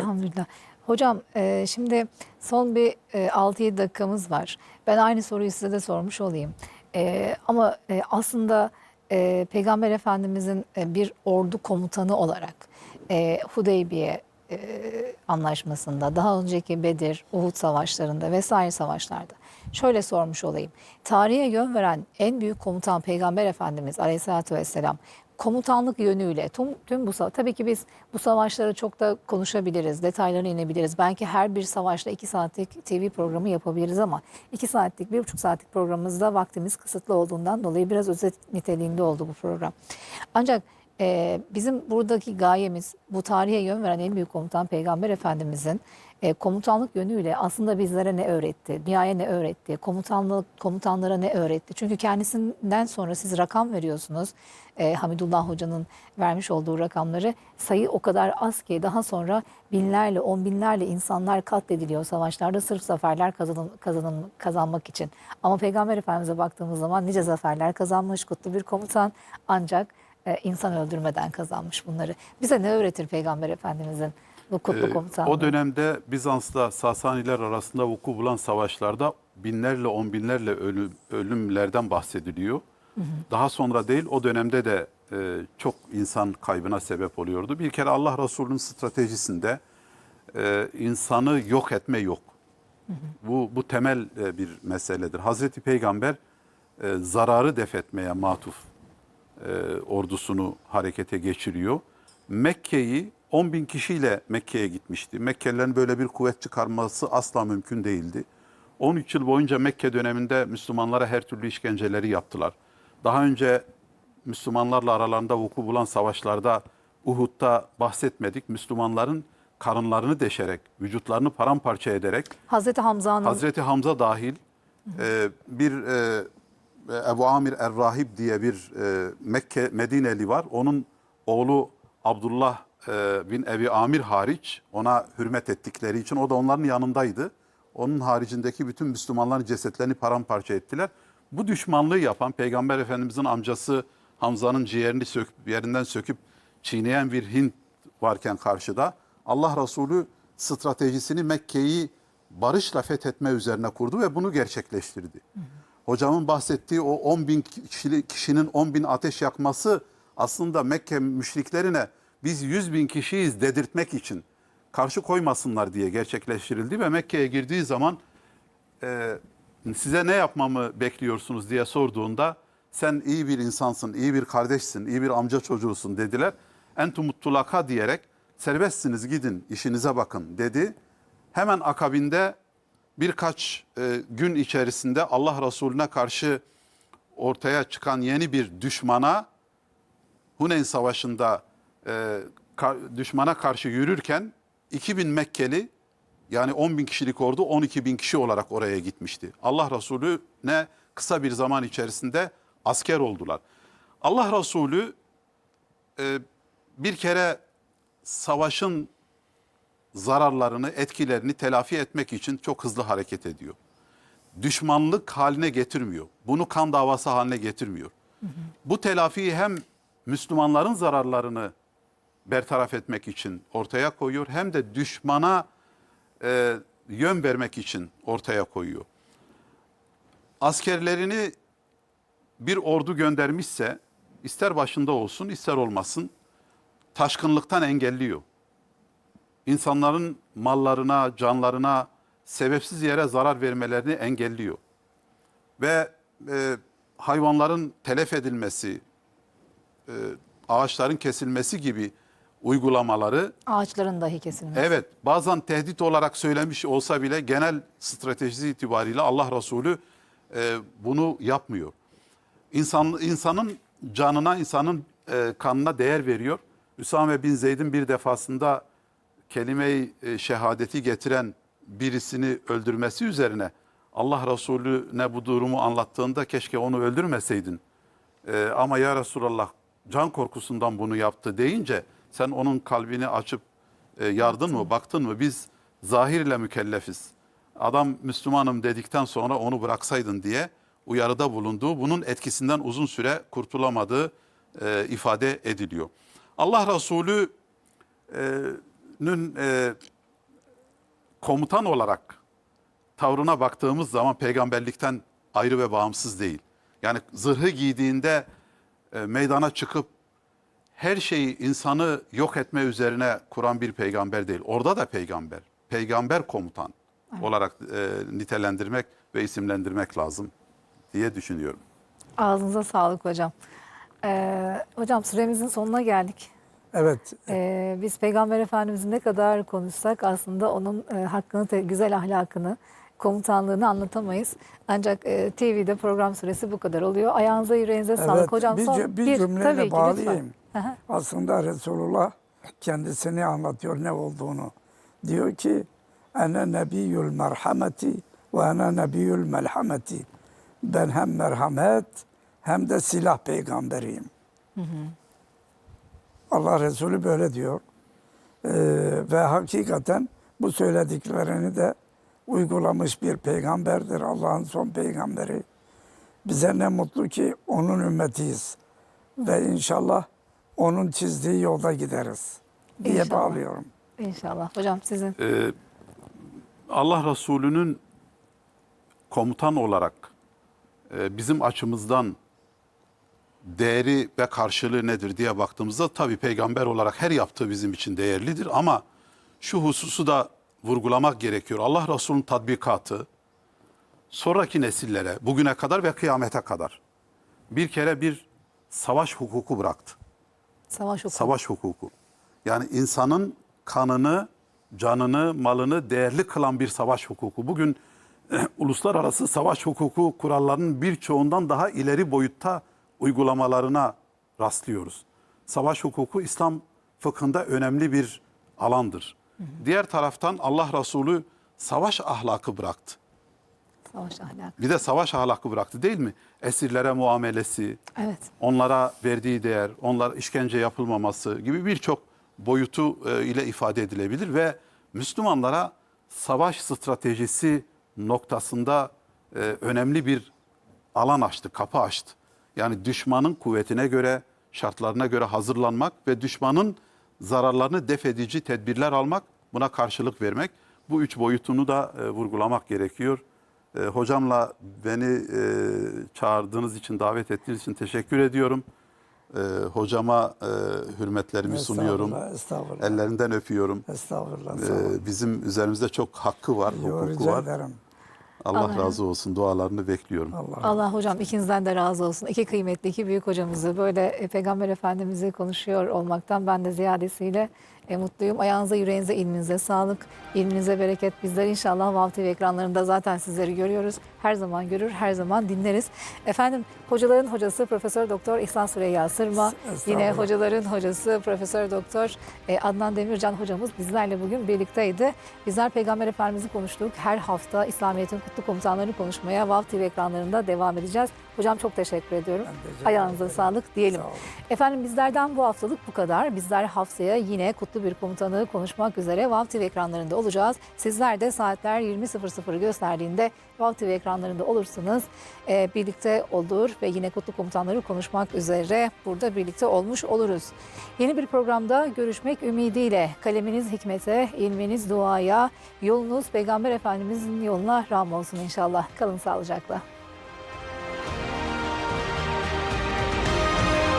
Elhamdülillah. Hocam e, şimdi son bir e, 6-7 dakikamız var. Ben aynı soruyu size de sormuş olayım. E, ama e, aslında e, Peygamber Efendimizin e, bir ordu komutanı olarak e, Hudeybiye e, anlaşmasında, daha önceki Bedir, Uhud savaşlarında vesaire savaşlarda şöyle sormuş olayım. Tarihe yön veren en büyük komutan Peygamber Efendimiz Aleyhisselatü Vesselam komutanlık yönüyle tüm, tüm bu tabii ki biz bu savaşları çok da konuşabiliriz, detaylarına inebiliriz. Belki her bir savaşta iki saatlik TV programı yapabiliriz ama iki saatlik, bir buçuk saatlik programımızda vaktimiz kısıtlı olduğundan dolayı biraz özet niteliğinde oldu bu program. Ancak e, bizim buradaki gayemiz bu tarihe yön veren en büyük komutan Peygamber Efendimizin e, komutanlık yönüyle aslında bizlere ne öğretti, dünyaya ne öğretti, komutanlık komutanlara ne öğretti? Çünkü kendisinden sonra siz rakam veriyorsunuz. E, Hamidullah Hoca'nın vermiş olduğu rakamları sayı o kadar az ki daha sonra binlerle, on binlerle insanlar katlediliyor savaşlarda sırf zaferler kazanın, kazanın, kazanmak için. Ama Peygamber Efendimiz'e baktığımız zaman nice zaferler kazanmış, kutlu bir komutan ancak e, insan öldürmeden kazanmış bunları. Bize ne öğretir Peygamber Efendimiz'in bu kutlu Ee, komutanlığı? O dönemde Bizans'la Sasaniler arasında vuku bulan savaşlarda binlerle on binlerle ölüm, ölümlerden bahsediliyor. Daha sonra değil o dönemde de e, çok insan kaybına sebep oluyordu. Bir kere Allah Resulü'nün stratejisinde e, insanı yok etme yok. Bu, bu temel e, bir meseledir. Hazreti Peygamber e, zararı def etmeye matuf e, ordusunu harekete geçiriyor. Mekke'yi 10 bin kişiyle Mekke'ye gitmişti. Mekkelilerin böyle bir kuvvet çıkarması asla mümkün değildi. 13 yıl boyunca Mekke döneminde Müslümanlara her türlü işkenceleri yaptılar. Daha önce Müslümanlarla aralarında vuku bulan savaşlarda Uhud'da bahsetmedik. Müslümanların karınlarını deşerek, vücutlarını paramparça ederek Hazreti Hamza'nın Hazreti Hamza dahil e, bir e, Ebu Amir Er-Rahib diye bir e, Mekke Medineli var. Onun oğlu Abdullah bin Ebi Amir hariç ona hürmet ettikleri için o da onların yanındaydı. Onun haricindeki bütün Müslümanların cesetlerini paramparça ettiler. Bu düşmanlığı yapan Peygamber Efendimizin amcası Hamza'nın ciğerini söküp yerinden söküp çiğneyen bir Hint varken karşıda Allah Resulü stratejisini Mekke'yi barışla fethetme üzerine kurdu ve bunu gerçekleştirdi. Hocamın bahsettiği o 10 bin kişinin 10 bin ateş yakması aslında Mekke müşriklerine biz 100 bin kişiyiz dedirtmek için karşı koymasınlar diye gerçekleştirildi ve Mekke'ye girdiği zaman e, size ne yapmamı bekliyorsunuz diye sorduğunda sen iyi bir insansın, iyi bir kardeşsin, iyi bir amca çocuğusun dediler. Entumut diyerek serbestsiniz gidin işinize bakın dedi. Hemen akabinde birkaç e, gün içerisinde Allah Resulüne karşı ortaya çıkan yeni bir düşmana Huneyn Savaşı'nda e, ka- düşmana karşı yürürken 2000 Mekkeli yani 10 bin kişilik ordu 12 bin kişi olarak oraya gitmişti. Allah Resulü ne kısa bir zaman içerisinde asker oldular. Allah Resulü e, bir kere savaşın zararlarını, etkilerini telafi etmek için çok hızlı hareket ediyor. Düşmanlık haline getirmiyor. Bunu kan davası haline getirmiyor. Bu telafiyi hem Müslümanların zararlarını bertaraf etmek için ortaya koyuyor hem de düşmana e, yön vermek için ortaya koyuyor. Askerlerini bir ordu göndermişse ister başında olsun ister olmasın taşkınlıktan engelliyor. İnsanların mallarına, canlarına sebepsiz yere zarar vermelerini engelliyor. Ve e, hayvanların telef edilmesi, e, ağaçların kesilmesi gibi uygulamaları ağaçların dahi kesilmesi. Evet bazen tehdit olarak söylemiş olsa bile genel stratejisi itibariyle Allah Resulü e, bunu yapmıyor. İnsan, insanın canına, insanın e, kanına değer veriyor. Üsame bin Zeyd'in bir defasında kelime-i e, şehadeti getiren birisini öldürmesi üzerine Allah Resulüne bu durumu anlattığında keşke onu öldürmeseydin. E, ama ya Resulallah can korkusundan bunu yaptı deyince sen onun kalbini açıp e, yardın mı, baktın mı? Biz zahirle mükellefiz. Adam Müslümanım dedikten sonra onu bıraksaydın diye uyarıda bulunduğu, bunun etkisinden uzun süre kurtulamadığı e, ifade ediliyor. Allah Resulü e, Resulü'nün e, komutan olarak tavrına baktığımız zaman peygamberlikten ayrı ve bağımsız değil. Yani zırhı giydiğinde e, meydana çıkıp her şeyi insanı yok etme üzerine kuran bir peygamber değil. Orada da peygamber, peygamber komutan olarak e, nitelendirmek ve isimlendirmek lazım diye düşünüyorum. Ağzınıza sağlık hocam. Ee, hocam süremizin sonuna geldik. Evet, Ee, biz Peygamber Efendimiz'i ne kadar konuşsak aslında onun e, hakkını, güzel ahlakını, komutanlığını anlatamayız. Ancak e, TV'de program süresi bu kadar oluyor. Ayağınıza yüreğinize sağlık evet. hocam. bir, son bir tabii cümleyle ki, bağlayayım. lütfen. Aha. Aslında Resulullah kendisini anlatıyor ne olduğunu. Diyor ki, Ene nebiyyül merhameti ve ene nebiyyül melhameti. Ben hem merhamet hem de silah peygamberiyim. Allah Resulü böyle diyor. Ee, ve hakikaten bu söylediklerini de uygulamış bir peygamberdir. Allah'ın son peygamberi. Bize ne mutlu ki onun ümmetiyiz. Ve inşallah onun çizdiği yolda gideriz diye İnşallah. bağlıyorum. İnşallah. Hocam sizin. Ee, Allah Resulü'nün komutan olarak e, bizim açımızdan değeri ve karşılığı nedir diye baktığımızda tabii peygamber olarak her yaptığı bizim için değerlidir ama şu hususu da vurgulamak gerekiyor. Allah Resulü'nün tatbikatı sonraki nesillere bugüne kadar ve kıyamete kadar bir kere bir savaş hukuku bıraktı Savaş hukuku. savaş hukuku. Yani insanın kanını, canını, malını değerli kılan bir savaş hukuku. Bugün uluslararası savaş hukuku kurallarının birçoğundan daha ileri boyutta uygulamalarına rastlıyoruz. Savaş hukuku İslam fıkhında önemli bir alandır. Diğer taraftan Allah Resulü savaş ahlakı bıraktı. Savaş ahlakı. Bir de savaş ahlakı bıraktı değil mi? Esirlere muamelesi, Evet. onlara verdiği değer, onlar işkence yapılmaması gibi birçok boyutu e, ile ifade edilebilir ve Müslümanlara savaş stratejisi noktasında e, önemli bir alan açtı, kapı açtı. Yani düşmanın kuvvetine göre, şartlarına göre hazırlanmak ve düşmanın zararlarını def edici tedbirler almak, buna karşılık vermek. Bu üç boyutunu da e, vurgulamak gerekiyor. E, hocamla beni e, çağırdığınız için, davet ettiğiniz için teşekkür ediyorum. E, hocama e, hürmetlerimi sunuyorum. Estağfurullah, estağfurullah. Ellerinden öpüyorum. Estağfurullah. E, bizim üzerimizde çok hakkı var, Yo, hukuku rica var. ederim. Allah Allah- razı olsun. Dualarını bekliyorum. Allah Allah hocam ikinizden de razı olsun. İki kıymetli, iki büyük hocamızı böyle Peygamber Efendimiz'i konuşuyor olmaktan ben de ziyadesiyle e, mutluyum. Ayağınıza, yüreğinize, ilminize sağlık, ilminize bereket. Bizler inşallah Vav TV ekranlarında zaten sizleri görüyoruz. Her zaman görür, her zaman dinleriz. Efendim hocaların hocası Profesör Doktor İhsan Süreyya Sırma, yine hocaların hocası Profesör Doktor e, Adnan Demircan hocamız bizlerle bugün birlikteydi. Bizler Peygamber Efendimiz'i konuştuk. Her hafta İslamiyet'in kutlu komutanlarını konuşmaya Vav TV ekranlarında devam edeceğiz. Hocam çok teşekkür ediyorum. Teşekkür Ayağınıza sağlık diyelim. Sağ olun. Efendim bizlerden bu haftalık bu kadar. Bizler haftaya yine kutlu bir komutanı konuşmak üzere Vav TV ekranlarında olacağız. Sizler de saatler 20.00 gösterdiğinde Vav TV ekranlarında olursunuz. Ee, birlikte olur ve yine kutlu komutanları konuşmak üzere burada birlikte olmuş oluruz. Yeni bir programda görüşmek ümidiyle kaleminiz hikmete, ilminiz duaya, yolunuz Peygamber Efendimizin yoluna ram olsun inşallah. Kalın sağlıcakla.